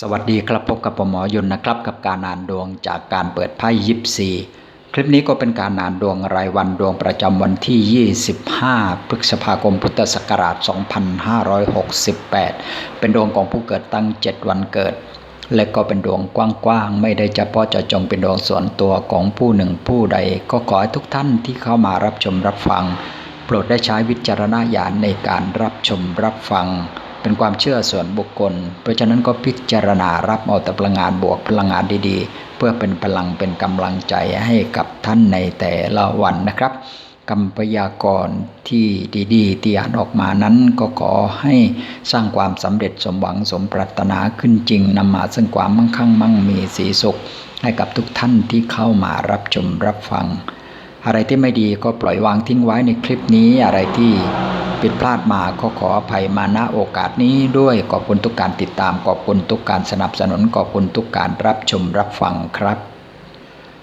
สวัสดีครับพบกับผมหมอยนนะครับ กับการอ่านดวงจากการเปิดไพ่ยิปซีคลิปนี้ก็เป็นการอ่านดวงรายวันดวงประจำวันที่ 25 พฤษภาคมพุทธศักราช 2568 เป็นดวงของผู้เกิดตั้ง 7 วันเกิด และก็เป็นดวงกว้างๆ ไม่ได้เฉพาะเจาะจงเป็นดวงส่วนตัวของผู้หนึ่งผู้ใด ก็ขอให้ทุกท่านที่เข้ามารับชมรับฟัง โปรดได้ใช้วิจารณญาณในการรับชมรับฟังเป็นความเชื่อส่วนบุคคล เพราะฉะนั้นก็พิจารณารับเอาแต่พลังงานบวกพลังงานดีๆ เพื่อเป็นพลังเป็นกำลังใจให้กับท่านในแต่ละวันนะครับกรรมพยากรที่ดีๆที่อ่านออกมานั้นก็ขอให้สร้างความสำเร็จสมหวังสมปรารถนาขึ้นจริงนำมาซึ่งความมั่งคั่งมั่งมีสีสุข ให้กับทุกท่านที่เข้ามารับชมรับฟัง อะไรที่ไม่ดีก็ปล่อยวางทิ้งไว้ในคลิปนี้อะไรที่ผิดพลาดมาก็ขออภัยมาณโอกาสนี้ด้วยขอบคุณทุกการติดตามขอบคุณทุกการสนับสนุนขอบคุณทุกการรับชมรับฟังครับ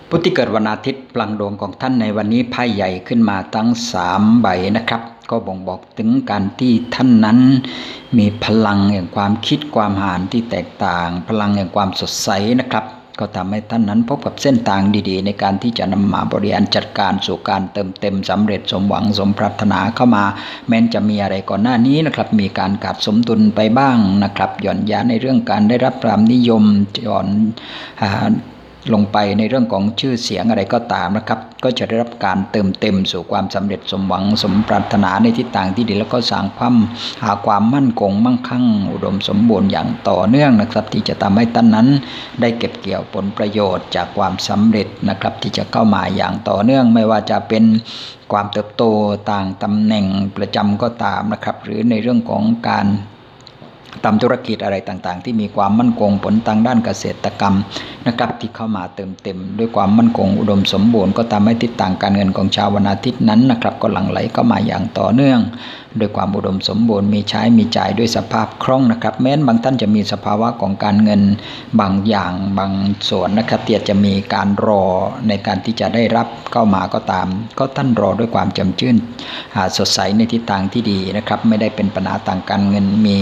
ผู้ที่เกิดวันอาทิตย์พลังดวงของท่านในวันนี้ไพ่ใหญ่ขึ้นมาทั้งสามใบนะครับ ก็บ่งบอกถึงการที่ท่านนั้น มีพลังแห่งความคิดความหานที่แตกต่าง พลังแห่งความสดใสนะครับ ก็ทำให้ท่านนั้นพบกับเส้นทางดีๆ ในการที่จะนำมาบริหารจัดการสู่การเติมเต็มสำเร็จสมหวังสมปรารถนาเข้ามา แม้นจะมีอะไรก่อนหน้านี้นะครับ มีการขาดสมดุลไปบ้างนะครับ หย่อนยานในเรื่องการได้รับความนิยมหย่อนอ่า ลงไปในเรื่องของชื่อเสียงอะไรก็ตามนะครับ ก็จะได้รับการเติมเต็มสู่ความสำเร็จสมหวังสมปรารถนาในทิศทางที่ดีแล้วก็สร้างความหาความมั่นคงมั่งคั่ง อุดมสมบูรณ์อย่างต่อเนื่องนะครับ ที่จะทำให้ท่านนั้น ได้เก็บเกี่ยวผลประโยชน์จากความสำเร็จนะครับ ที่จะเข้ามาอย่างต่อเนื่องไม่ว่าจะเป็นความเติบโตต่างตำแหน่งประจำก็ตามนะครับ หรือในเรื่องของการ ทำธุรกิจอะไรต่างๆ ที่มีความมั่นคงผลทางด้านเกษตรกรรมนะครับที่เข้ามาเติมเต็ม ด้วยความมั่นคงอุดมสมบูรณ์ก็ทำให้ทิศทางการเงินของชาววันอาทิตย์นั้นนะครับก็หลั่งไหลเข้ามาอย่างต่อเนื่องด้วยความอุดมสมบูรณ์มีใช้มีจ่ายด้วยสภาพคล่องนะครับแม้นบางท่านจะมีสภาวะของการเงินบางอย่างบางส่วนนะครับที่อาจะมีการรอในการที่จะได้รับเข้ามาก็ตาม ก็ท่านรอด้วยความจำชื่นสดใสในทิศทางที่ดีนะครับไม่ได้เป็นปัญหาทางการเงินมี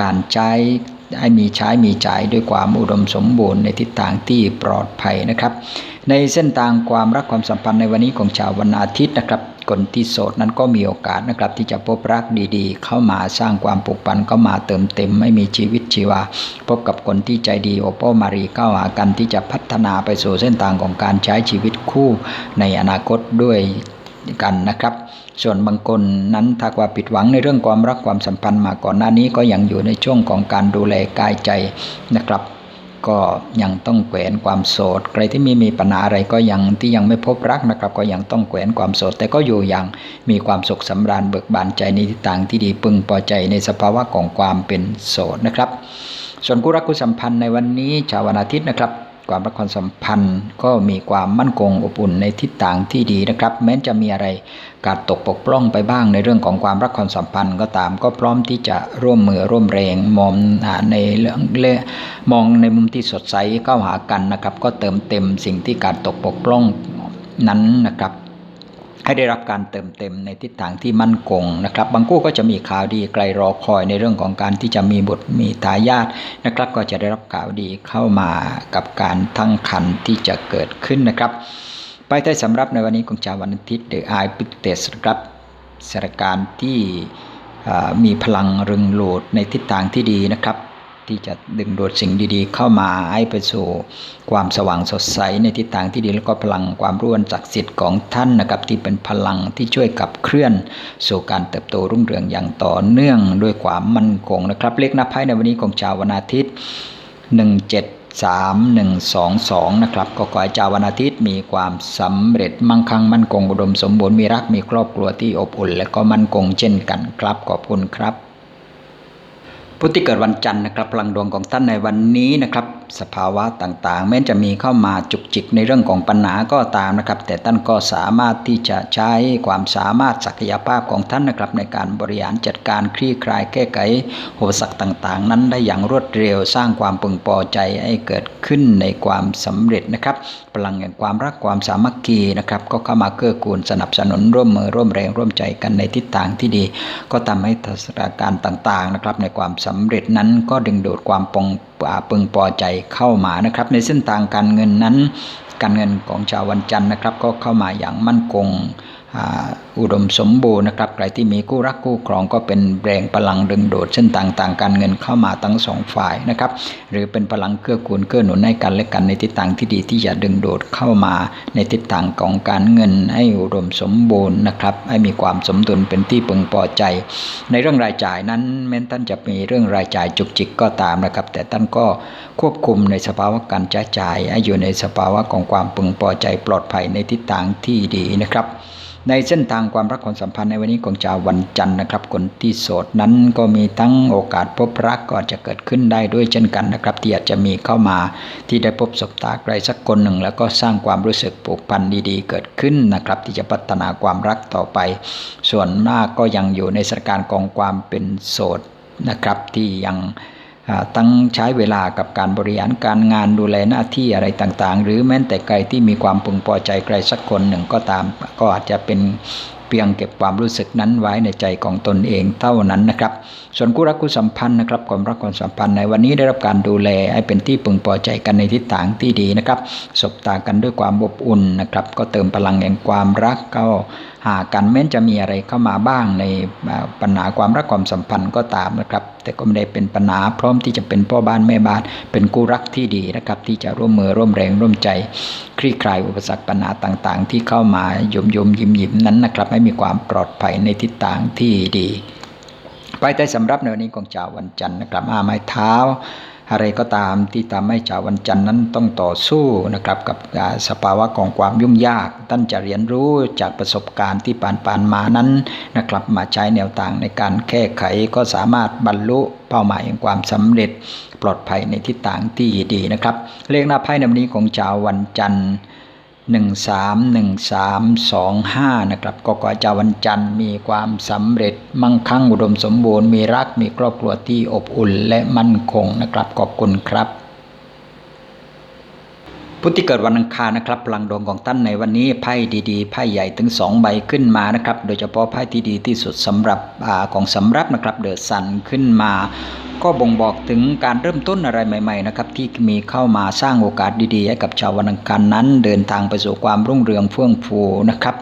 การใช้ให้มีใช้มีจ่ายด้วยความอุดมสมบูรณ์ในทิศทางที่ปลอดภัยนะครับ ในเส้นทางความรักความสัมพันธ์ในวันนี้ของชาววันอาทิตย์นะครับคนที่โสดนั้นก็มีโอกาสนะครับที่จะพบรักดีๆ เข้ามาสร้างความผูกพันเข้ามาเติมเต็ม ไม่มีชีวิตชีวา พบกับคนที่ใจดีโอปอมารีเข้าหากันที่จะพัฒนาไปสู่เส้นทางของการใช้ชีวิตคู่ในอนาคตด้วย กันนะครับ ส่วนบางคนนั้นถ้าว่าผิดหวังในเรื่องความรักความสัมพันธ์มาก่อนหน้านี้ก็ยังอยู่ในช่วงของการดูแลกายใจนะครับก็ยังต้องแขวนความโสด ใครที่มีมีปัญหาอะไรก็ยังที่ยังไม่พบรักนะครับ ก็ยังต้องแขวนความโสด แต่ก็อยู่อย่างมีความสุขสำราญเบิกบานใจในทิศทางที่ดีพึงพอใจในสภาวะของความเป็นโสดนะครับ ส่วนคู่รักคู่สัมพันธ์ในวันนี้ชาววันอาทิตย์นะครับ ความรักความสัมพันธ์ ก็มีความมั่นคงอบอุ่นในทิศทางที่ดีนะครับ แม้จะมีอะไรการตกปกปล้องไปบ้างในเรื่องของความรักความสัมพันธ์ก็ตามก็พร้อมที่จะร่วมมือร่วมแรงมองในเรื่องเลมองในมุมที่สดใสเข้าหากันนะครับ ก็เติมเต็มสิ่งที่การตกปกปล้องนั้นนะครับ ให้ได้รับการเติมเต็มในทิศทางที่มั่นคงนะครับ บางคู่ก็จะมีข่าวดีไกลรอคอยในเรื่องของการที่จะมีบุตรมีทายาทนะครับ ก็จะได้รับข่าวดีเข้ามากับการทั้งคันที่จะเกิดขึ้นนะครับ ไปได้สำหรับในวันนี้ของชาววันอาทิตย์เดอะไอพิเตสครับสถานการณ์ที่มีพลังรึงโหลดในทิศทางที่ดีนะครับ ที่จะดึงดูดสิ่งดีๆ เข้ามาให้ไปสู่ความสว่างสดใสในทิศทางที่ดีแล้วก็พลังความร่วนศักสิทธิ์ของท่านนะครับที่เป็นพลังที่ช่วยขับเคลื่อน สู่การเติบโตรุ่งเรืองอย่างต่อเนื่องด้วยความมั่นคงนะครับ เลขนับไพ่ในวันนี้ของชาววันอาทิตย์ 17 3 1 2 2 นะครับ ก็ขอให้ชาววันอาทิตย์มีความสำเร็จมั่งคั่งมั่นคงอุดมสมบูรณ์มีรักมีครอบครัวที่อบอุ่น และก็มั่นคงเช่นกันครับขอบคุณครับ ผู้ที่เกิดวันจันทร์นะครับพลังดวงของท่านในวันนี้นะครับ สภาวะต่างๆแม้จะมีเข้ามาจุกจิกในเรื่องของปัญหาก็ตามนะครับ แต่ท่านก็สามารถที่จะใช้ความสามารถศักยภาพของท่านนะครับในการบริหารจัดการคลี่คลายแก้ไขอุปสรรคต่างๆ นั้นได้อย่างรวดเร็วสร้างความพึงพอใจให้เกิดขึ้นในความสำเร็จนะครับพลังแห่งความรักความสามัคคีนะครับก็เข้ามาเกื้อกูลสนับสนุนร่วมมือร่วมแรงร่วมใจกันในทิศทางที่ดี ก็ทำให้สถานการณ์ต่างๆนะครับในความสำเร็จนั้นก็ดึงดูดความปอง อ่าปึงพอใจเข้ามานะครับ ในเส้นทางการเงินนั้น การเงินของชาววันจันทร์นะครับ ก็เข้ามาอย่างมั่นคง อุดมสมบูรณ์นะครับใครที่มีคู่รักคู่ครองก็เป็นแรงพลังดึงดูดเส้นต่างๆ การเงินเข้ามาทั้งสองฝ่ายนะครับหรือเป็นพลังเกื้อกูลเกื้อหนุนให้กันและกันในทิศทางที่ดีที่จะดึงดูดเข้ามาในทิศทางของการเงินให้อุดมสมบูรณ์นะครับให้มีความสมดุลเป็นที่พึงพอใจ ในเรื่องรายจ่ายนั้นแม้ท่านจะมีเรื่องรายจ่ายจุกจิกก็ตามนะครับ แต่ท่านก็ควบคุมในสภาวะการใช้จ่ายให้อยู่ในสภาวะของความพึงพอใจปลอดภัยในทิศทางที่ดีนะครับ ในเส้นทางความรักความสัมพันธ์ในวันนี้ของชาววันจันทร์นะครับ คนที่โสดนั้นก็มีทั้งโอกาสพบรักก็จะเกิดขึ้นได้ด้วยเช่นกันนะครับ ที่อาจจะมีเข้ามาที่ได้พบสบตาใครสักคนหนึ่ง แล้วก็สร้างความรู้สึกผูกพันดีๆ เกิดขึ้นนะครับ ที่จะพัฒนาความรักต่อไป ส่วนมากก็ยังอยู่ในสถานการณ์ของความเป็นโสดนะครับที่ยัง ตั้งใช้เวลากับการบริหารการงานดูแลหน้าที่อะไรต่างๆ หรือแม้แต่ใครที่มีความพึงพอใจใครสักคนหนึ่งก็ตาม ก็อาจจะเป็นเพียงเก็บความรู้สึกนั้นไว้ในใจของตนเองเท่านั้นนะครับ ส่วนคู่รักคู่สัมพันธ์นะครับความรักความสัมพันธ์ในวันนี้ได้รับการดูแลให้เป็นที่พึงพอใจกันในทิศทางที่ดีนะครับ สบตากันด้วยความอบอุ่นนะครับ ก็เติมพลังแห่งความรักก็ หากันแม้นจะมีอะไรเข้ามาบ้างในปัญหาความรักความสัมพันธ์ก็ตามนะครับ แต่ก็ไม่ได้เป็นปัญหาพร้อมที่จะเป็นพ่อบ้านแม่บ้าน เป็นคู่รักที่ดีนะครับ ที่จะร่วมมือร่วมแรงร่วมใจ คลี่คลายอุปสรรคปัญหาต่างๆ ที่เข้ามายมยมยิ้มยิ้มนั้นนะครับ ให้มีความปลอดภัยในทิศทางที่ดีไปแต่สำหรับในวันนี้ของชาววันจันทร์นะครับอาไม้เท้า อะไรก็ตามที่ทำให้ชาววันจันทร์นั้นต้องต่อสู้นะครับกับสภาวะของความยุ่งยาก ท่านจะเรียนรู้จากประสบการณ์ที่ผ่านๆมานั้นนะครับมาใช้แนวทางในการแก้ไขก็สามารถบรรลุเป้าหมายแห่งความสำเร็จปลอดภัยในทิศทางที่ดีนะครับ เลขหน้าไพ่ในวันนี้ของชาววันจันทร์ หนึ่งสามหนึ่งสามสองห้านะครับ ก็ขอจาวันจันทร์มีความสำเร็จมั่งคั่งอุดมสมบูรณ์มีรักมีครอบครัวที่อบอุ่นและมั่นคงนะครับ ขอบคุณครับ ผู้ที่เกิดวันอังคารนะครับพลังดวงของท่านในวันนี้ไพ่ดีๆไพ่ใหญ่ถึงสองใบขึ้นมานะครับ โดยเฉพาะไพ่ที่ดีที่สุดสำหรับอของสำรับนะครับเดอะซันขึ้นมา ก็บ่งบอกถึงการเริ่มต้นอะไรใหม่ๆนะครับที่มีเข้ามาสร้างโอกาสดีๆให้กับชาววันอังคารนั้น เดินทางไปสู่ความรุ่งเรืองเฟื่องฟูนะครับ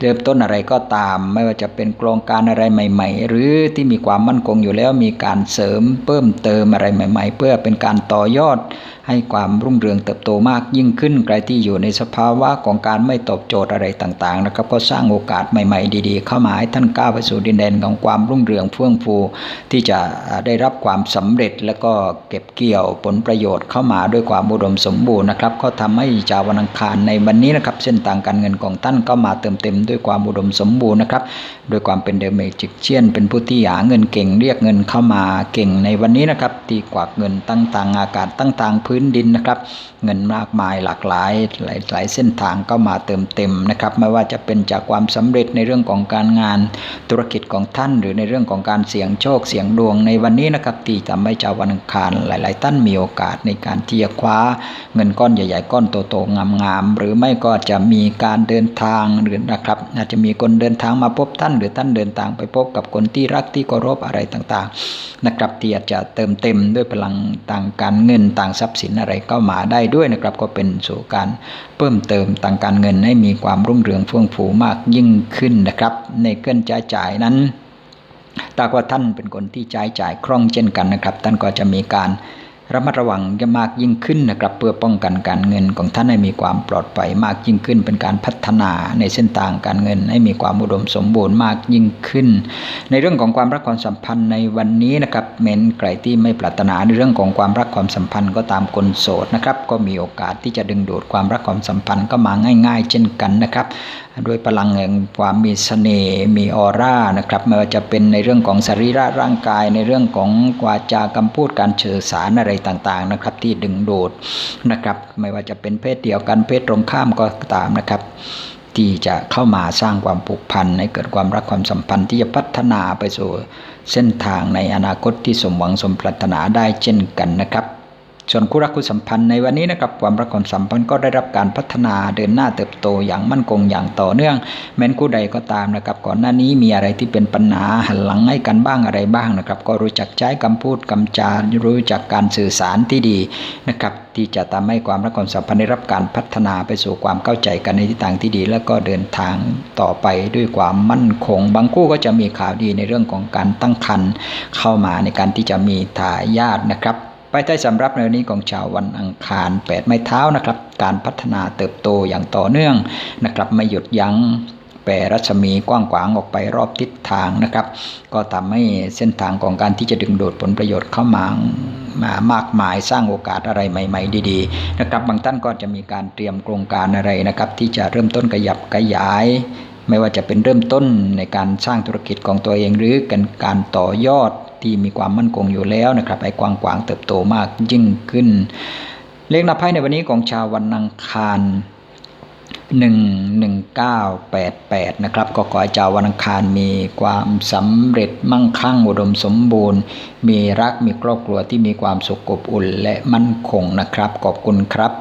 เริ่มต้นอะไรก็ตาม ไม่ว่าจะเป็นโครงการอะไรใหม่ ๆ หรือที่มีความมั่นคงอยู่แล้วมีการเสริมเพิ่มเติมอะไรใหม่ ๆ เพื่อเป็นการต่อยอด ให้ความรุ่งเรืองเติบโตมากยิ่งขึ้น ใครที่อยู่ในสภาวะของการไม่ตอบโจทย์อะไรต่างๆนะครับ ก็สร้างโอกาสใหม่ๆ ดีๆ เข้ามาให้ท่านก้าวไปสู่ดินแดนของความรุ่งเรืองเฟื่องฟู ที่จะได้รับความสำเร็จแล้วก็เก็บเกี่ยวผลประโยชน์เข้ามาด้วยความอุดมสมบูรณ์นะครับ ก็ทำให้ชาววันอังคารในวันนี้นะครับ เส้นทางการเงินของท่านก็มาเติมเต็มด้วยความอุดมสมบูรณ์นะครับด้วยความเป็นเดเมจิกเชียน เป็นผู้ที่หาเงินเก่งเรียกเงินเข้ามาเก่งในวันนี้นะครับตีกวักเงินตั้งต่างอากาศตั้งต่างพื้นื้นดินนะครับ เงินมากมายหลากหลายหลายหลายเส้นทางก็มาเติมเต็มนะครับไม่ว่าจะเป็นจากความสำเร็จในเรื่องของการงานธุรกิจของท่าน หรือในเรื่องของการเสี่ยงโชคเสี่ยงดวงในวันนี้นะครับที่ทำให้ชาววันอังคารหลาย ๆ ท่านมีโอกาสในการที่จะคว้า เงินก้อนใหญ่ ๆ ก้อนโต ๆ งาม ๆ หรือไม่ก็จะมีการเดินทางหรือนะครับอาจจะมีคนเดินทางมาพบท่าน หรือท่านเดินทางไปพบกับคนที่รักที่เคารพอะไรต่าง ๆ นะครับที่อาจจะเติมเต็มด้วยพลังต่างการเงินต่างทรัพย์สินอะไรเข้ามาได้ด้วยนะครับ ก็เป็นสู่การเพิ่มเติมต่างการเงินให้มีความรุ่งเรืองเฟื่องฟูมากยิ่งขึ้นนะครับ ในเกินจ่ายจ่ายนั้นถ้าว่าท่านเป็นคนที่ใช้จ่ายคล่องเช่นกันนะครับ ท่านก็จะมีการ ระมัดระวังมากยิ่งขึ้นนะครับเพื่อป้องกันการเงินของท่านให้มีความปลอดภัยมากยิ่งขึ้น เป็นการพัฒนาในเส้นทางการเงินให้มีความอุดมสมบูรณ์มากยิ่งขึ้น ในเรื่องของความรักความสัมพันธ์ในวันนี้นะครับเม้นใครที่ไม่ปรารถนาในเรื่องของความรักความสัมพันธ์ก็ตามคนโสดนะครับก็มีโอกาสที่จะดึงดูดความรักความสัมพันธ์ก็มาง่าย ๆ เช่นกันนะครับด้วยพลังแห่งความมีเสน่ห์มีออร่านะครับไม่ว่าจะเป็นในเรื่องของสรีระร่างกายในเรื่องของวาจากำพูดการเชิญสารอะไรต่างๆนะครับ ที่ดึงดูดนะครับ ไม่ว่าจะเป็นเพศเดียวกันเพศตรงข้ามก็ตามนะครับ ที่จะเข้ามาสร้างความผูกพันให้เกิดความรักความสัมพันธ์ที่จะพัฒนาไปสู่เส้นทางในอนาคตที่สมหวังสมปรารถนาได้เช่นกันนะครับ ส่วนคู่รักคู่สัมพันธ์ในวันนี้นะครับความรักความสัมพันธ์ก็ได้รับการพัฒนาเดินหน้าเติบโตอย่างมั่นคงอย่างต่อเนื่อง แม้นคู่ใดก็ตามนะครับ ก่อนหน้านี้มีอะไรที่เป็นปัญหาหันหลังให้กันบ้างอะไรบ้างนะครับ ก็รู้จักใช้คำพูดคำจารู้จักการสื่อสารที่ดีนะครับที่จะทำให้ความรักความสัมพันธ์ได้รับการพัฒนาไปสู่ความเข้าใจกันในทิศทางที่ดี แล้วก็เดินทางต่อไปด้วยความมั่นคง บางคู่ก็จะมีข่าวดีในเรื่องของการตั้งครรภ์เข้ามาในการที่จะมีทายาทนะครับ ไปใต้สำรับในวันนี้ของชาววันอังคาร 8 ไม้เท้านะครับ การพัฒนาเติบโตอย่างต่อเนื่องนะครับไม่หยุดยัง้งแผ่รัศมีกว้างขวางออกไปรอบทิศทางนะครับ ก็ทำให้เส้นทางของการที่จะดึงดูดผลประโยชน์เข้ามามามากมายสร้างโอกาสอะไรใหม่ ๆ ดีๆนะครับบางท่านก็จะมีการเตรียมโครงการอะไรนะครับ ที่จะเริ่มต้นขยับขยาย ไม่ว่าจะเป็นเริ่มต้นในการสร้างธุรกิจของตัวเองหรือการการต่อยอด ที่มีความมั่นคงอยู่แล้วนะครับให้กว้างขวางเติบโตมากยิ่งขึ้น เลขนับไพ่ในวันนี้ของชาววันอังคาร11988 นะครับ ก็ขอให้ชาววันอังคารมีความสำเร็จมั่งคั่งอุดมสมบูรณ์ มีรักมีครอบครัวที่มีความสุขอบอุ่นและมั่นคงนะครับ ขอบคุณครับ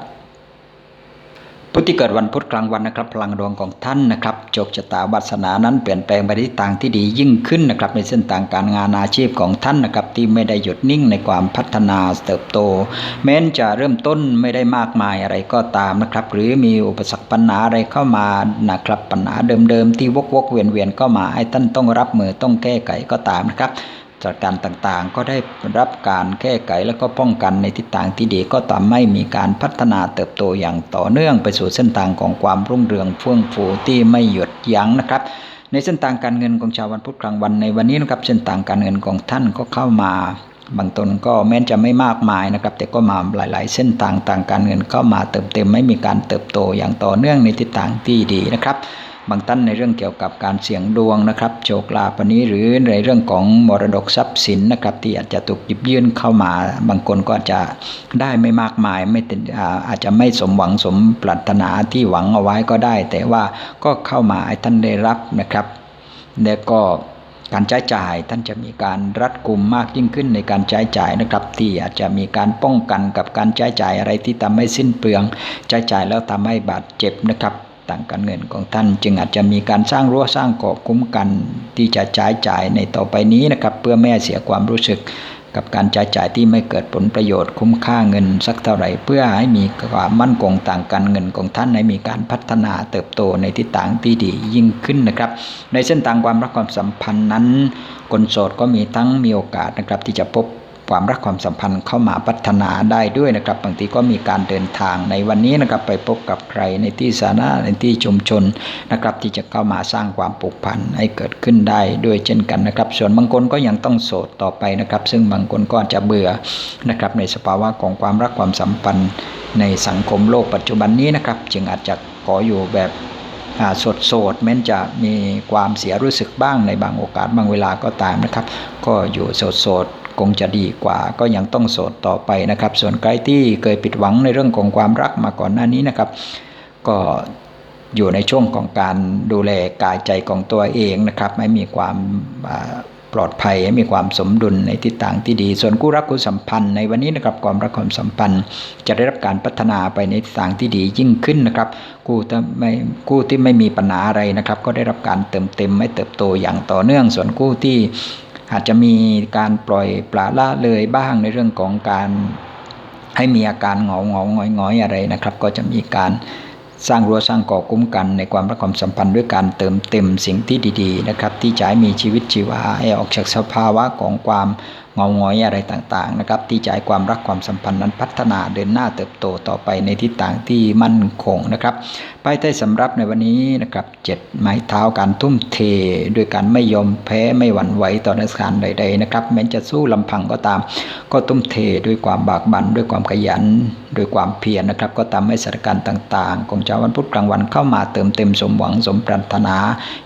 ผู้ที่เกิดวันพุธกลางวันนะครับพลังดวงของท่านนะครับโชคชะตาวาสนานั้นเปลี่ยนแปลงไปในทิศทางที่ดียิ่งขึ้นนะครับในเส้นทางการงานอาชีพของท่านนะครับที่ไม่ได้หยุดนิ่งในความพัฒนาเติบโต แม้นจะเริ่มต้นไม่ได้มากมายอะไรก็ตามนะครับหรือมีอุปสรรคปัญหาอะไรเข้ามานะครับปัญหาเดิมๆที่วกวกๆเวียนเวียนๆเข้ามาให้ท่านต้องรับมือต้องแก้ไขก็ตามนะครับ สถานการต่างๆ ก็ได้รับการแก้ไขแล้วก็ป้องกันในทิศทางที่ดีก็ทำให้มีการพัฒนาเติบโตอย่างต่อเนื่องไปสู่เส้นทางของความรุ่งเรืองเฟื่องฟูที่ไม่หยุดยั้งนะครับในเส้นทางการเงินของชาววันพุธกลางวันในวันนี้นะครับเส้นทางการเงินของท่านก็เข้ามาบางตนก็แม้จะไม่มากมายนะครับ แต่ก็มาหลาย ๆ เส้นทางทางการเงินเข้ามาเติมเต็มไม่มีการเติบโตอย่างต่อเนื่องในทิศทางที่ดีนะครับ บางท่านในเรื่องเกี่ยวกับการเสี่ยงดวงนะครับ โชคลาภนี้หรือในเรื่องของมรดกทรัพย์สินนะครับที่อาจจะถูกหยิบยื่นเข้ามา บางคนก็อาจจะได้ไม่มากมายไม่อาจจะไม่สมหวังสมปรารถนาที่หวังเอาไว้ก็ได้ แต่ว่าก็เข้ามาให้ท่านได้รับนะครับแล้วก็การใช้จ่ายท่านจะมีการรัดกุมมากยิ่งขึ้นในการใช้จ่ายนะครับ ที่อาจจะมีการป้องกันกับการใช้จ่ายอะไรที่ทำให้สิ้นเปลืองใช้จ่ายแล้วทำให้บาดเจ็บนะครับ ต่างการเงินของท่าน จึงอาจจะมีการสร้างรั้วสร้างเกาะคุ้มกันที่จะใช้จ่ายในต่อไปนี้นะครับ เพื่อไม่ให้เสียความรู้สึกกับการใช้จ่ายที่ไม่เกิดผลประโยชน์คุ้มค่าเงินสักเท่าไหร่ เพื่อให้มีความมั่นคงต่างการเงินของท่านให้มีการพัฒนาเติบโตในทิศทางที่ดียิ่งขึ้นนะครับ ในเส้นทางความรักความสัมพันธ์นั้น คนโสดก็มีทั้งมีโอกาสนะครับที่จะพบ ความรักความสัมพันธ์เข้ามาพัฒนาได้ด้วยนะครับบางทีก็มีการเดินทางในวันนี้นะครับไปพบกับใครในที่สาธารณะในที่ชุมชนนะครับที่จะเข้ามาสร้างความผูกพันให้เกิดขึ้นได้ด้วยเช่นกันนะครับ ส่วนบางคนก็ยังต้องโสดต่อไปนะครับ ซึ่งบางคนก็จะเบื่อนะครับในสภาวะของความรักความสัมพันธ์ในสังคมโลกปัจจุบันนี้นะครับ จึงอาจจะขออยู่แบบสดโสดแม้จะมีความเสียรู้สึกบ้างในบางโอกาสบางเวลาก็ตามนะครับ ก็อยู่โสดโสด คงจะดีกว่า ก็ยังต้องโสดต่อไปนะครับ ส่วนใครที่เคยผิดหวังในเรื่องของความรักมาก่อนหน้านี้นะครับ ก็อยู่ในช่วงของการดูแลกายใจของตัวเองนะครับ ไม่มีความปลอดภัยให้มีความสมดุลในทิศทางที่ดี ส่วนคู่รักคู่สัมพันธ์ในวันนี้นะครับความรักความสัมพันธ์ จะได้รับการพัฒนาไปในทิศทางที่ดียิ่งขึ้นนะครับคู่ที่ไม่คู่ที่ไม่มีปัญหาอะไรนะครับ ก็ได้รับการเติมเต็มไม่เติบโตอย่างต่อเนื่อง ส่วนคู่ที่ อาจจะมีการปล่อยปละละเลยบ้างในเรื่องของการให้มีอาการเหงาเหงาหงอยหงอยอะไรนะครับ ก็จะมีการสร้างรั้วสร้างก่อคุ้มกัน ในความรักความสัมพันธ์ด้วยการเติมเต็มสิ่งที่ดี ๆ นะครับ ที่จะให้มีชีวิตชีวาให้ออกจากสภาวะของความ เงาหงอยอะไรต่างๆนะครับที่จะให้ความรักความสัมพันธ์นั้นพัฒนาเดินหน้าเติบโตต่อไปในทิศทางที่มั่นคงนะครับไปใต้สำรับในวันนี้นะครับเจ็ดไม้เท้าการทุ่มเทด้วยการไม่ยอมแพ้ไม่หวั่นไหวต่อสถานการณ์ใด ๆนะครับ แม้จะสู้ลำพังก็ตาม ก็ทุ่มเทด้วยความบากบั่นด้วยความขยันด้วยความเพียรนะครับ ก็ทำให้สถานการณ์ต่างๆ ของเจ้าวันพุธกลางวันเข้ามาเติมเต็มสมหวังสมปรารถนา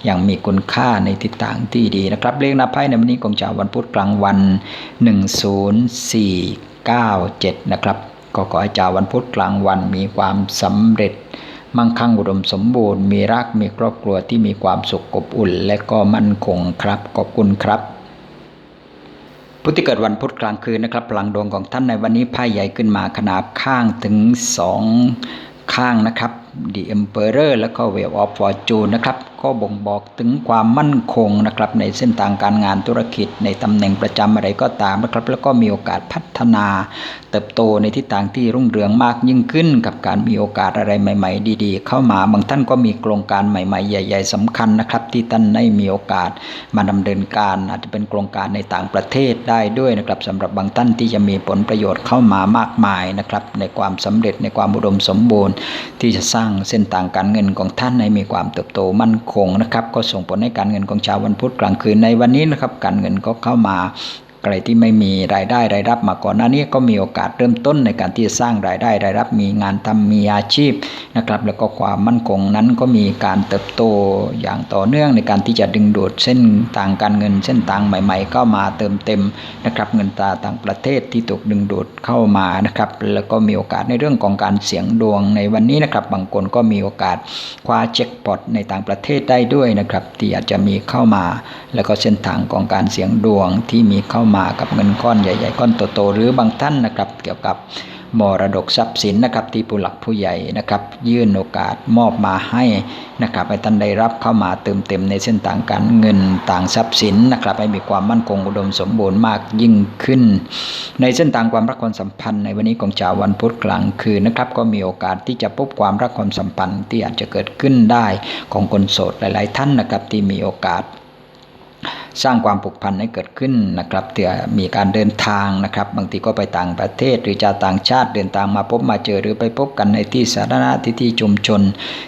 อย่างมีคุณค่าในทิศทางที่ดีนะครับเลขหน้าไพ่ในวันนี้ของเจ้าวันพุธกลางวัน10497 นะครับ ก็ขอให้เจ้าวันพุธกลางวันมีความสำเร็จ มั่งคั่งอุดมสมบูรณ์ มีรักมีครอบครัวที่มีความสุขอบอุ่น และก็มั่นคงครับ ขอบคุณครับผู้ที่เกิดวันพุธกลางคืนนะครับพลังดวงของท่านในวันนี้ไพ่ใหญ่ขึ้นมาขนาบข้างถึงสองข้างนะครับ The Emperor แล้วก็ Wheel of Fortune นะครับก็บ่งบอกถึงความมั่นคงนะครับในเส้นทางการงานธุรกิจ ในตำแหน่งประจำอะไรก็ตามนะครับ แล้วก็มีโอกาสพัฒนา เติบโตในทิศทางที่รุ่งเรืองมากยิ่งขึ้น กับการมีโอกาสอะไรใหม่ ๆ ดี ๆ เข้ามาบางท่านก็มีโครงการใหม่ ๆ ใหญ่ ๆสำคัญนะครับ ที่ท่านได้มีโอกาสมาดำเนินการ อาจจะเป็นโครงการในต่างประเทศได้ด้วยนะครับสำหรับบางท่านที่จะมีผลประโยชน์เข้ามามากมายนะครับในความสำเร็จในความอุดมสมบูรณ์ ที่จะสร้างเส้นทางการเงินของท่านให้มีความเติบโตมั่นคคงนะครับ ก็ส่งผลให้การเงินของชาววันพุธกลางคืนในวันนี้นะครับ การเงินก็เข้ามา ใครที่ไม่มีรายได้รายรับมาก่อนหน้านี้ก็มีโอกาสเริ่มต้นในการที่จะสร้างรายได้รายรับมีงานทำมีอาชีพนะครับแล้วก็ความมั่นคงนั้นก็มีการเติบโตอย่างต่อเนื่องในการที่จะดึงดูดเส้นทางการเงินเส้นทางใหม่ๆเข้ามาเติมเต็มนะครับเงินตราต่างประเทศที่ถูกดึงดูดเข้ามานะครับแล้วก็มีโอกาสในเรื่องของการเสี่ยงดวงในวันนี้นะครับบางคนก็มีโอกาสคว้าเจ็คพอตในต่างประเทศได้ด้วยนะครับที่อาจจะมีเข้ามา แล้วก็เส้นทางของการเสี่ยงดวงที่มีเข้ามากับเงินก้อนใหญ่ๆก้อนโตๆหรือบางท่านนะครับเกี่ยวกับมรดกทรัพย์สินนะครับที่ผู้หลักผู้ใหญ่นะครับยื่นโอกาสมอบมาให้นะครับให้ท่านได้รับเข้ามาเติมเต็มในเส้นทางการเงินต่างทรัพย์สินนะครับให้มีความมั่นคงอุดมสมบูรณ์มากยิ่งขึ้น ในเส้นทางความรักความสัมพันธ์ในวันนี้ของชาววันพุธกลางคืนนะครับก็มีโอกาสที่จะพบความรักความสัมพันธ์ที่อาจจะเกิดขึ้นได้ของคนโสดหลาย ๆ ท่านนะครับที่มีโอกาส สร้างความผูกพันให้เกิดขึ้นนะครับเถื่อมีการเดินทางนะครับ บางทีก็ไปต่างประเทศหรือจะต่างชาติเดินทางมาพบมาเจอหรือไปพบกันในที่สาธารณะที่ที่ชุมชน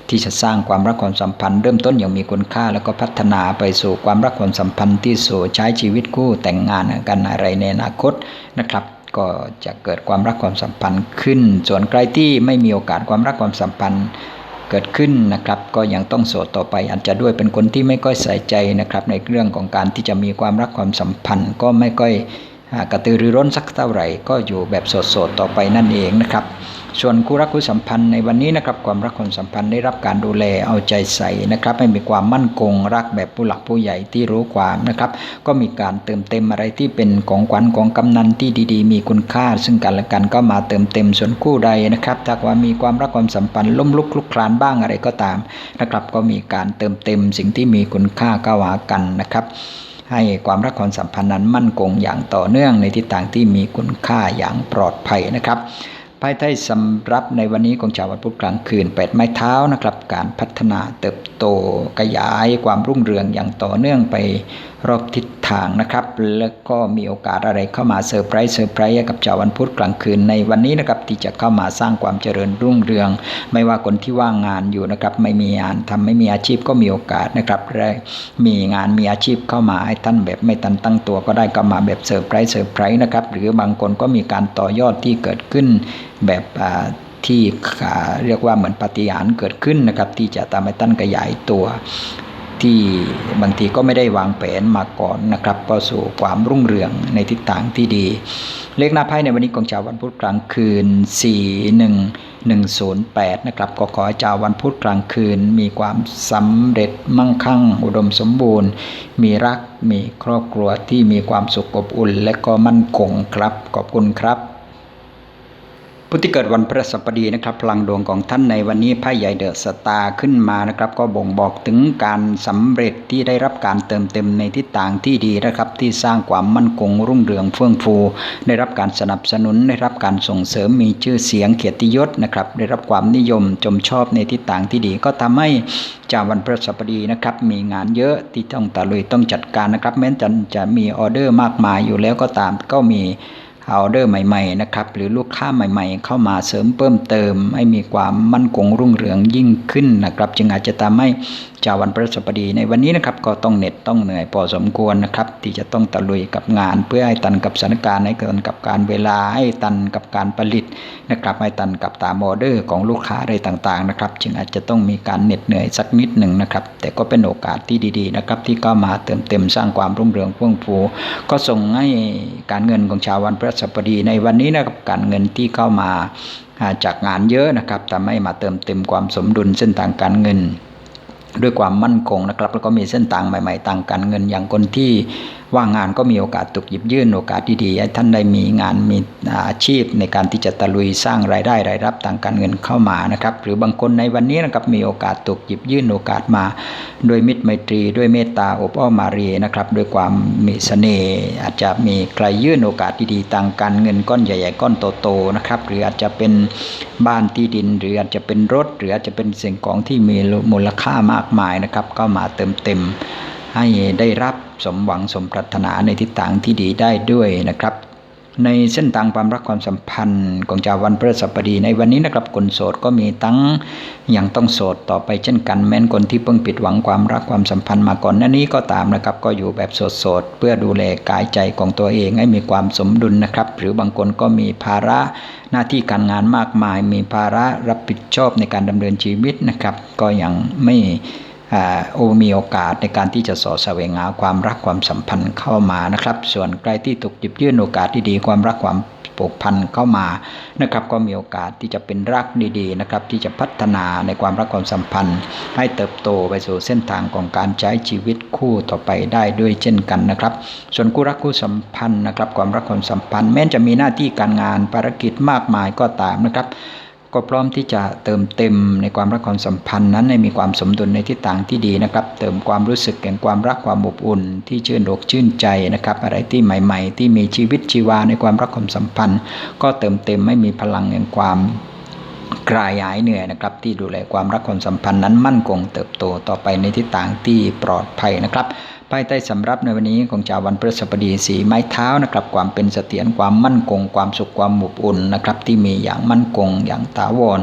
ที่จะสร้างความรักความสัมพันธ์ เริ่มต้นอย่างมีคุณค่าแล้วก็พัฒนาไปสู่ความรักความสัมพันธ์ที่สู่ใช้ชีวิตคู่แต่งงานกันอะไรในอนาคตนะครับก็จะเกิดความรักความสัมพันธ์ขึ้น ส่วนใครที่ไม่มีโอกาสความรักความสัมพันธ์ เกิดขึ้นนะครับ ก็ยังต้องโสดต่อไป อาจจะด้วยเป็นคนที่ไม่ค่อยใส่ใจนะครับ ในเรื่องของการที่จะมีความรักความสัมพันธ์ ก็ไม่ค่อยกระตือรือร้นสักเท่าไหร่ ก็อยู่แบบโสดๆต่อไปนั่นเองนะครับ ส่วนคู่รักคู่สัมพันธ์ในวันนี้นะครับความรักความสัมพันธ์ได้รับการดูแลเอาใจใส่นะครับให้มีความมั่นคงรักแบบผู้หลักผู้ใหญ่ที่รู้ความนะครับ ก็มีการเติมเต็มอะไรที่เป็นของขวัญของกำนันที่ดีๆ มีคุณค่า ซึ่งกันและกันก็มาเติมเต็มส่วนคู่ใดนะครับถ้าว่ามีความรักความสัมพันธ์ล้มลุกคลุกคลานบ้างอะไรก็ตามนะครับก็มีการเติมเต็มสิ่งที่มีคุณค่าเข้าหากันนะครับให้ความรักความสัมพันธ์นั้นมั่นคงอย่างต่อเนื่องในทิศทางที่มีคุณค่าอย่างปลอดภัยนะครับ ภายใต้สำรับในวันนี้ของชาววันพุธกลางคืนแปดไม้เท้านะครับ การพัฒนาเติบ โตขยายความรุ่งเรืองอย่างต่อเนื่องไปรอบทิศทางนะครับ แล้วก็มีโอกาสอะไรเข้ามาเซอร์ไพรส์เซอร์ไพรส์กับชาววันพุธกลางคืนในวันนี้นะครับที่จะเข้ามาสร้างความเจริญรุ่งเรือง ไม่ว่าคนที่ว่างงานอยู่นะครับไม่มีงานทำไม่มีอาชีพก็มีโอกาสนะครับได้มีงานมีอาชีพเข้ามาให้ท่านแบบไม่ตันตั้งตัวก็ได้ก็มาแบบเซอร์ไพรส์เซอร์ไพรส์นะครับหรือบางคนก็มีการต่อยอดที่เกิดขึ้นแบบอ่า ที่อ่าเรียกว่าเหมือนปฏิหารเกิดขึ้นนะครับ ที่จะทำให้ท่านขยายตัวที่บางทีก็ไม่ได้วางแผนมาก่อนนะครับก็สู่ความรุ่งเรืองในทิศทางที่ดี เลขหน้าไพ่ในวันนี้ของชาววันพุธกลางคืน 41108 นะครับก็ขอให้ชาววันพุธกลางคืน มีความสำเร็จมั่งคั่ง อุดมสมบูรณ์ มีรักมีครอบครัวที่มีความสุขอบอุ่น และก็มั่นคงครับขอบคุณครับ ผู้ที่เกิดวันพฤหัสบดีนะครับ พลังดวงของท่านในวันนี้ไพ่ใหญ่เดอะสตาร์ขึ้นมานะครับ ก็บ่งบอกถึงการสำเร็จที่ได้รับการเติมเต็มในทิศทางที่ดีนะครับ ที่สร้างความมั่นคงรุ่งเรืองเฟื่องฟู ได้รับการสนับสนุน ได้รับการส่งเสริมมีชื่อเสียงเกียรติยศนะครับ ได้รับความนิยมชมชอบในทิศทางที่ดี ก็ทำให้ชาววันพฤหัสบดีนะครับ มีงานเยอะที่ต้องตะลุยต้องจัดการนะครับ แม้จะจะมีออเดอร์มากมายอยู่แล้วก็ตามก็มี ออเดอร์ใหม่ๆนะครับหรือลูกค้าใหม่ๆ เข้ามาเสริมเพิ่มเติม ให้มีความมั่นคงรุ่งเรืองยิ่งขึ้นนะครับ จึงอาจจะทำให้ ชาววันพฤหัสบดีในวันนี้นะครับก็ต้องเหน็ดต้องเหนื่อยพอสมควรนะครับ ที่จะต้องตะลุยกับงาน เพื่อให้ตันกับสถานการณ์ให้ตันกับการเวลาให้ตันกับการผลิตนะครับให้ตันกับตามออเดอร์ของลูกค้าอะไรต่างๆนะครับจึงอาจจะต้องมีการเหน็ดเหนื่อยสักนิดหนึ่งนะครับ แต่ก็เป็นโอกาสที่ดีๆนะครับที่เข้ามาเติมเต็มสร้างความรุ่งเรืองเฟื่องฟู ก็ส่งให้การเงินของชาววันพฤหัสบดีในวันนี้นะครับการเงินที่เข้ามาอ่าจากงานเยอะนะครับทำให้มาเติมเต็มความสมดุลเส้นทางการเงิน ด้วยความมั่นคงนะครับ แล้วก็มีเส้นทางใหม่ ๆ ต่างการเงินอย่างคนที่ ว่างงานก็มีโอกาสถูกหยิบยื่นโอกาสดีๆให้ท่านได้มีงานมีอาชีพในการที่จะตะลุยสร้างรายได้รายรับทางการเงินเข้ามานะครับ หรือบางคนในวันนี้นะครับมีโอกาสถูกหยิบยื่นโอกาสมาด้วยมิตรไมตรี ด้วยเมตตาอบอ้อมมารีนะครับด้วยความมีเสน่ห์อาจจะมีใครยื่นโอกาสดีๆทางการเงินก้อนใหญ่ๆก้อนโตๆนะครับหรืออาจจะเป็นบ้านที่ดิน หรืออาจจะเป็นรถ หรืออาจจะเป็นสิ่งของที่มีมูลค่ามากมายนะครับก็มาเติมเต็ม ให้ได้รับสมหวังสมปรารถนาในทิศทางที่ดีได้ด้วยนะครับ ในเส้นทางความรักความสัมพันธ์ของชาววันพฤหัสบดีในวันนี้นะครับคนโสดก็มีทั้งยังต้องโสดต่อไปเช่นกัน แม้นคนที่เพิ่งผิดหวังความรักความสัมพันธ์มาก่อนหน้านี้ก็ตามนะครับ ก็อยู่แบบโสดๆเพื่อดูแลกายใจของตัวเองให้มีความสมดุลนะครับ หรือบางคนก็มีภาระหน้าที่การงานมากมาย มีภาระรับผิดชอบในการดำเนินชีวิตนะครับ ก็ยังไม่ โอมีโอกาสในการที่จะสอดแสวงหาความรักความสัมพันธ์เข้ามานะครับ ส่วนใครที่ถูกหยิบยื่นโอกาสที่ดีความรักความผูกพันเข้ามานะครับก็มีโอกาสที่จะเป็นรักดีๆนะครับที่จะพัฒนาในความรักความสัมพันธ์ ให้เติบโตไปสู่เส้นทางของการใช้ชีวิตคู่ต่อไปได้ด้วยเช่นกันนะครับ ส่วนคู่รักคู่สัมพันธ์นะครับความรักความสัมพันธ์ แม้จะมีหน้าที่การงานภารกิจมากมายก็ตามนะครับ ก็พร้อมที่จะเติมเต็มในความรักความสัมพันธ์นั้นให้มีความสมดุลในทิศทางที่ดีนะครับ เติมความรู้สึกแห่งความรักความอบอุ่น ที่ชื่นอกชื่นใจนะครับ อะไรที่ใหม่ ๆ ที่มีชีวิตชีวาในความรักความสัมพันธ์ ก็เติมเต็มให้มีพลังแห่งความกลายหายเหนื่อยนะครับ ที่ดูแลความรักความสัมพันธ์นั้นมั่นคงเติบโตต่อไปในทิศทางที่ปลอดภัยนะครับ ภายใต้สำรับในวันนี้ของชาววันพฤหัสบดีสีไม้เท้านะครับ ความเป็นเสถียรความมั่นคง ความสุขความอบอุ่นนะครับ ที่มีอย่างมั่นคงอย่างถาวร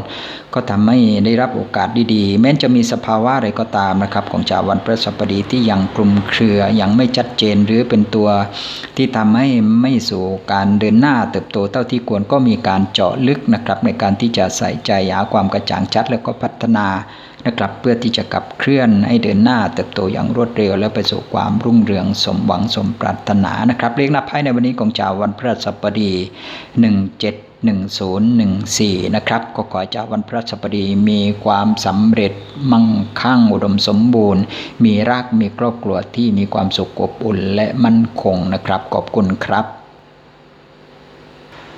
ก็ทำให้ได้รับโอกาสดีๆ แม้จะมีสภาวะอะไรก็ตามนะครับ ของชาววันพฤหัสบดีที่ยังกลุ่มเครือยังไม่ชัดเจนหรือเป็นตัวที่ทำให้ไม่สู่การเดินหน้าเติบโตเท่าที่ควรก็มีการเจาะลึกนะครับ ในการที่จะใส่ใจหาความกระจ่างชัดแล้วก็พัฒนา นะครับ เพื่อที่จะขับเคลื่อนให้เดินหน้าเติบโตอย่างรวดเร็ว และไปสู่ความรุ่งเรืองสมหวังสมปรารถนานะครับเรียกนับให้ในวันนี้ของชาววันพฤหัสบดี 171014 นะครับ ก็ขอเจ้าวันพฤหัสบดีมีความสำเร็จมั่งคั่งอุดมสมบูรณ์ มีรักมีครอบครัวที่มีความสุขอบอุ่นและมั่นคงนะครับ ขอบคุณครับ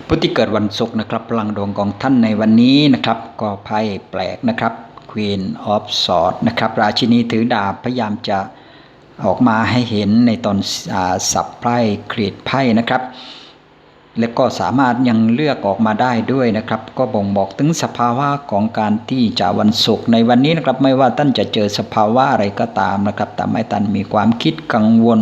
ผู้ที่เกิดวันศุกร์นะครับพลังดวงของท่านในวันนี้นะครับ ก็ไพ่แปลกนะครับ Queen of Swords นะครับ ราชินีถือดาบพยายามจะออกมาให้เห็นในตอนอสับไพ่ครีดไพ่นะครับ และก็สามารถยังเลือกออกมาได้ด้วยนะครับ ก็บ่งบอกถึงสภาวะของการที่จะวันศุกร์ในวันนี้นะครับ ไม่ว่าท่านจะเจอสภาวะอะไรก็ตามนะครับแต่ไม่ท่านมีความคิดกังวล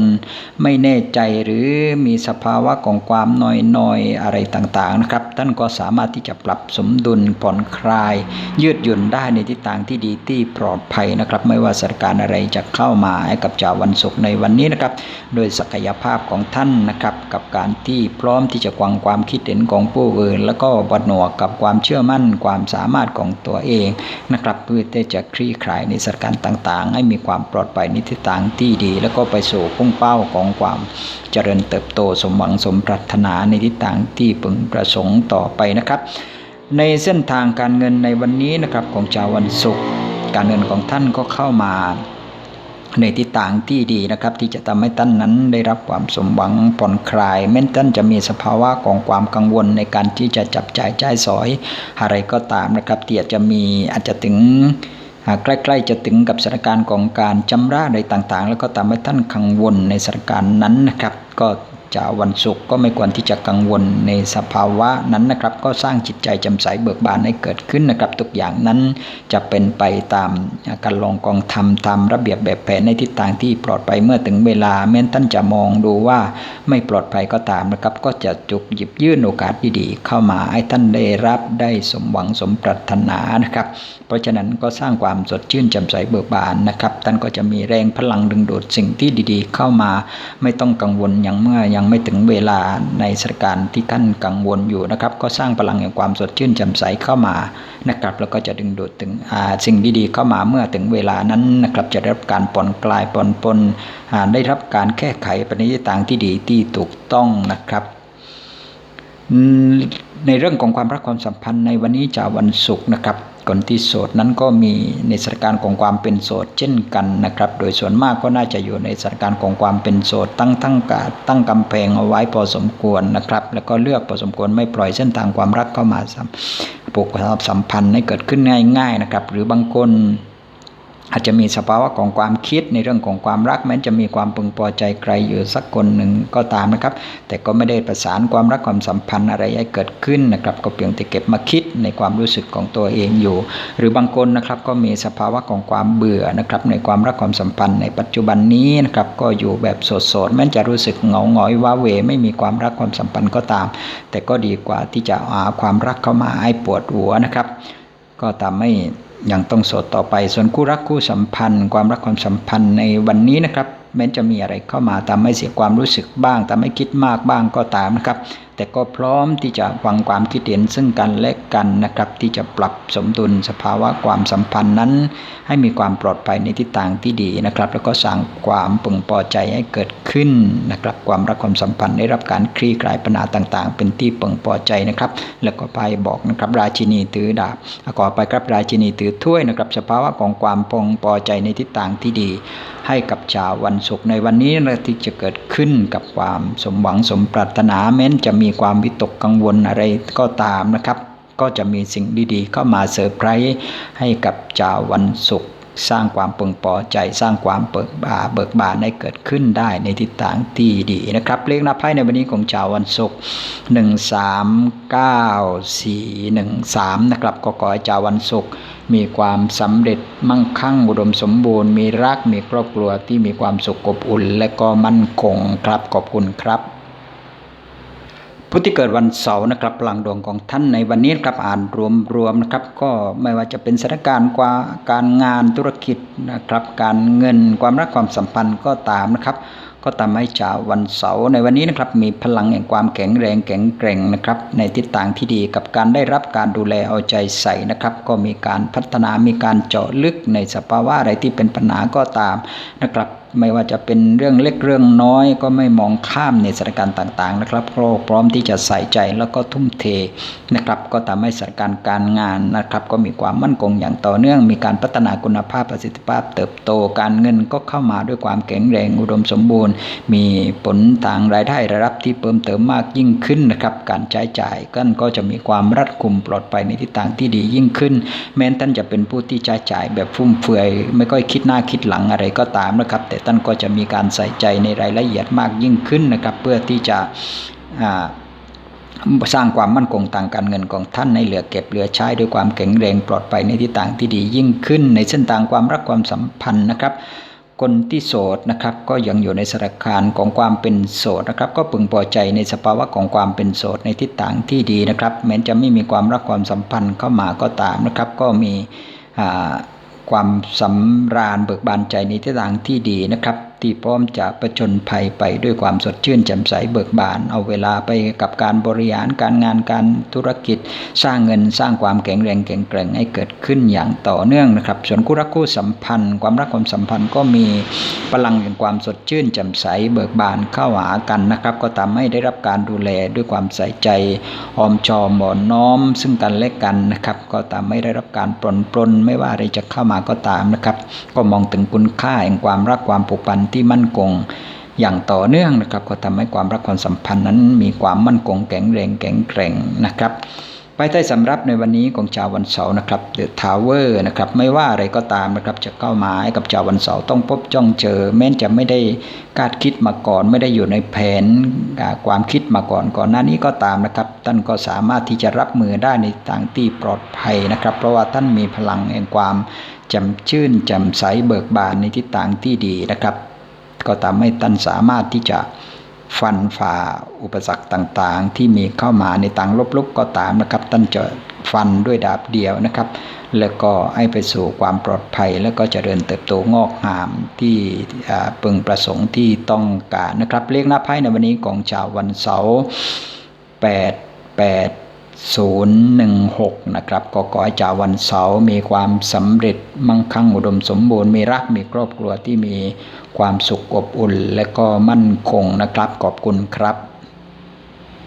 ไม่แน่ใจหรือมีสภาวะของความน้อยนอยอะไรต่างๆนะครับ ท่านก็สามารถที่จะปรับสมดุลผ่อนคลาย ยืดหยุ่นได้ในทิศทางที่ดีที่ปลอดภัยนะครับ ไม่ว่าสถานการณ์อะไรจะเข้ามาให้กับจาวันศุกร์ในวันนี้นะครับ โดยศักยภาพของท่านนะครับ กับการที่พร้อมที่จะกวางความคิดเห็นของผู้อื่น แล้วก็บดหนวกกับความเชื่อมั่นความสามารถของตัวเองนะครับเพื่อที่จะคลี่คลายในสถานการณ์ต่าง ๆ ให้มีความปลอดภัยนิทิต่างที่ดี แล้วก็ไปสู่พุ่งเป้าของความเจริญเติบโตสมหวังสมปรารถนาในทิศทางที่พึงประสงค์ต่อไปนะครับ ในเส้นทางการเงินในวันนี้นะครับของชาววันศุกร์การเงินของท่านก็เข้ามา ในทิศทางที่ดีนะครับ ที่จะทำให้ท่านนั้นได้รับความสมหวังผ่อนคลายแม้ท่านจะมีสภาวะของความกังวลในการที่จะจับจ่ายจ่ายสอย อะไรก็ตามนะครับที่อาจจะมีอาจจะถึงใกล้ๆจะถึงกับสถานการณ์ของการจำราอะไรต่างๆ แล้วก็ทำให้ท่านกังวลในสถานการณ์นั้นนะครับ ก็ จะวันศุกร์ก็ไม่ควรที่จะกังวลในสภาวะนั้นนะครับ ก็สร้างจิตใจจำใสเบิกบานให้เกิดขึ้นนะครับ ทุกอย่างนั้นจะเป็นไปตามการลองกองทำตามระเบียบแบบแผนในทิศทางที่ปลอดภัยเมื่อถึงเวลาแม้ท่านจะมองดูว่าไม่ปลอดภัยก็ตามนะครับ ก็จะจุกหยิบยื่นโอกาสดีๆเข้ามาให้ท่านได้รับได้สมหวังสมปรารถนานะครับ เพราะฉะนั้นก็สร้างความสดชื่นจำใสเบิกบานนะครับ ท่านก็จะมีแรงพลังดึงดูดสิ่งที่ดีๆ เข้ามา ไม่ต้องกังวลอย่างเมื่อยังไม่ถึงเวลาในสถานการณ์ที่ท่านกังวลอยู่นะครับ ก็สร้างพลังแห่งความสดชื่นแจ่มใสเข้ามานะครับ แล้วก็จะดึงดูดถึงสิ่งดีๆเข้ามาเมื่อถึงเวลานั้นนะครับ จะได้รับการผ่อนคลายผ่อนปนได้รับการแก้ไขปณิต่างที่ดีที่ถูกต้องนะครับในเรื่องของความรักความสัมพันธ์ในวันนี้จะวันศุกร์นะครับ คนที่โสดนั้นก็มีในสถานการณ์ของความเป็นโสดเช่นกันนะครับ โดยส่วนมากก็น่าจะอยู่ในสถานการณ์ของความเป็นโสดตั้งตั้งกาตั้งกำแพงเอาไว้พอสมควรนะครับ แล้วก็เลือกพอสมควรไม่ปล่อยเส้นทางความรักเข้ามาปลุกความสัมพันธ์ให้เกิดขึ้นง่าย ๆนะครับ หรือบางคนอาจจะมีสภาวะของความคิดในเรื่องของความรักแม้จะมีความพึงพอใจใครอยู่สักคนหนึ่งก็ตามนะครับ แต่ก็ไม่ได้ประสานความรักความสัมพันธ์อะไรให้เกิดขึ้นนะครับ ก็เพียงแต่เก็บมาคิดในความรู้สึกของตัวเองอยู่ หรือบางคนนะครับก็มีสภาวะของความเบื่อนะครับในความรักความสัมพันธ์ในปัจจุบันนี้นะครับก็อยู่แบบโสดๆแม้จะรู้สึกเหงาหงอยว้าเวไม่มีความรักความสัมพันธ์ก็ตาม แต่ก็ดีกว่าที่จะหาความรักเข้ามาให้ปวดหัวนะครับ ก็ทำให้ยังต้องโสดต่อไป ส่วนคู่รักคู่สัมพันธ์ ความรักความสัมพันธ์ในวันนี้นะครับแม้จะมีอะไรเข้ามาทำให้เสียความรู้สึกบ้างทำให้คิดมากบ้างก็ตามนะครับ แต่ก็พร้อมที่จะฟังความคิดเห็นซึ่งกันและกันนะครับ ที่จะปรับสมดุลสภาวะความสัมพันธ์นั้น ให้มีความปลอดภัยในทิศทางที่ดีนะครับ แล้วก็สร้างความปึงพอใจให้เกิดขึ้นนะครับ ความรักความสัมพันธ์ได้รับการคลี่คลายปัญหาต่างๆ เป็นที่ปึงพอใจนะครับ แล้วก็ไปบอกนะครับราชินีถือดาบขอไปครับราชินีถือถ้วยนะครับ สภาวะของความปงพอใจในทิศทางที่ดี ให้กับชาววันศุกร์ในวันนี้นะที่จะเกิดขึ้นกับความสมหวังสมปรารถนาแม้นจะมีความวิตกกังวลอะไรก็ตามนะครับ ก็จะมีสิ่งดีๆเข้ามาเซอร์ไพรส์ให้กับชาววันศุกร์ สร้างความปึงปอใจสร้างความเบิกบาเบิกบานให้เกิดขึ้นได้ในทิศทางที่ดีนะครับเลขนับไพ่ในวันนี้ของชาววันศุกร์หนึ่งสามเก้าสี่หนึ่งสามนะครับก็ขอให้ชาววันศุกร์มีความสำเร็จมั่งคั่งอุดมสมบูรณ์ มีรักมีครอบครัวที่มีความสุขอบอุ่น และก็มั่นคงครับขอบคุณครับ ผู้ที่เกิดวันเสาร์นะครับพลังดวงของท่านในวันนี้ครับอ่านรวมๆนะครับ ก็ไม่ว่าจะเป็นสถานการณ์กว่าการงานธุรกิจนะครับ การเงินความรักความสัมพันธ์ก็ตามนะครับ ก็ทำให้ชาววันเสาร์ในวันนี้นะครับมีพลังแห่งความแข็งแรงแข็งแกร่งนะครับ ในทิศทางที่ดีกับการได้รับการดูแลเอาใจใส่นะครับ ก็มีการพัฒนามีการเจาะลึกในสภาวะอะไรที่เป็นปัญหาก็ตามนะครับ ไม่ว่าจะเป็นเรื่องเล็กเรื่องน้อย ก็ไม่มองข้ามในสถานการณ์ต่างๆนะครับก็พร้อมที่จะใส่ใจแล้วก็ทุ่มเทนะครับก็ทำให้สถานการณ์การงานนะครับ ก็มีความมั่นคงอย่างต่อเนื่อง มีการพัฒนาคุณภาพประสิทธิภาพ เติบโตการเงินก็เข้ามาด้วยความแข็งแรงอุดมสมบูรณ์ มีผลทางรายได้รายรับที่เพิ่มเติมมากยิ่งขึ้นนะครับการใช้จ่ายกันก็จะมีความรัดกุมปลอดภัยในทิศทางที่ดียิ่งขึ้น แม้ท่านจะเป็นผู้ที่ใช้จ่ายแบบฟุ่มเฟือย ไม่ค่อยคิดหน้าคิดหลังอะไรก็ตามนะครับแต่ท่านก็จะมีการใส่ใจในรายละเอียดมากยิ่งขึ้นนะครับ เพื่อที่จะสร้างความมั่นคงทางการเงินของท่านให้เหลือเก็บเหลือใช้ด้วยความแข็งแรงปลอดภัยในทิศทางที่ดียิ่งขึ้น ในเส้นทางความรักความสัมพันธ์นะครับ คนที่โสดนะครับก็ยังอยู่ในสถานการณ์ของความเป็นโสดนะครับก็พึงพอใจในสภาวะของความเป็นโสดในทิศทางที่ดีนะครับแม้จะไม่มีความรักความสัมพันธ์เข้ามาก็ตามนะครับ ก็มี ความสำราญเบิกบานใจในทิศทางที่ดีนะครับ ที่พร้อมจะประชนภัยไปด้วยความสดชื่นแจ่มใสเบิกบาน เอาเวลาไปกับการบริหารการงานการธุรกิจ สร้างเงินสร้างความแข็งแรงแข็งแกร่งให้เกิดขึ้นอย่างต่อเนื่องนะครับ ส่วนคู่รักคู่สัมพันธ์ ความรักความสัมพันธ์ก็มีพลังแห่งความสดชื่นแจ่มใสเบิกบานเข้าหากันนะครับ ก็ทำให้ได้รับการดูแลด้วยความใส่ใจออมชอมหมอนน้อม ซึ่งกันและกันนะครับ ก็ทำให้ได้รับการปลนปลนไม่ว่าอะไรจะเข้ามาก็ตามนะครับ ก็มองถึงคุณค่าแห่งความรักความผูกพันที่มั่นคงอย่างต่อเนื่องนะครับ ก็ทำให้ความรักความสัมพันธ์นั้น มีความมั่นคงแข็งแรงแข็งแกร่งนะครับไปใต้สำรับในวันนี้ของชาววันเสาร์นะครับเดอะทาวเวอร์นะครับไม่ว่าอะไรก็ตามนะครับจะเข้ามาให้กับชาววันเสาร์ต้องพบจ้องเจอ แม้จะไม่ได้คาดคิดมาก่อน ไม่ได้อยู่ในแผนความคิดมาก่อนก่อนหน้านี้ก็ตามนะครับท่านก็สามารถที่จะรับมือได้ในทางที่ปลอดภัยนะครับ เพราะว่าท่านมีพลังแห่งความจำชื่นจำใสเบิกบานในทิศทางที่ดีนะครับ ก็ทำให้ท่านสามารถที่จะฟันฝ่าอุปสรรคต่างๆ ที่มีเข้ามาในทางลบๆก็ตามนะครับ ท่านจะฟันด้วยดาบเดียวนะครับ แล้วก็ให้ไปสู่ความปลอดภัย แล้วก็จเจริญเติบโตงอกงามที่ปึงประสงค์ที่ต้องการนะครับ เลขหน้าไพ่ในวันนี้ของชาววันเสาร์8 8 016 นะครับก็ขอให้ชาวันเสาร์มีความสำเร็จมั่งคั่งอุดมสมบูรณ์มีรักมีครอบครัวที่มีความสุขอบอุ่น และก็มั่นคงนะครับ ขอบคุณครับ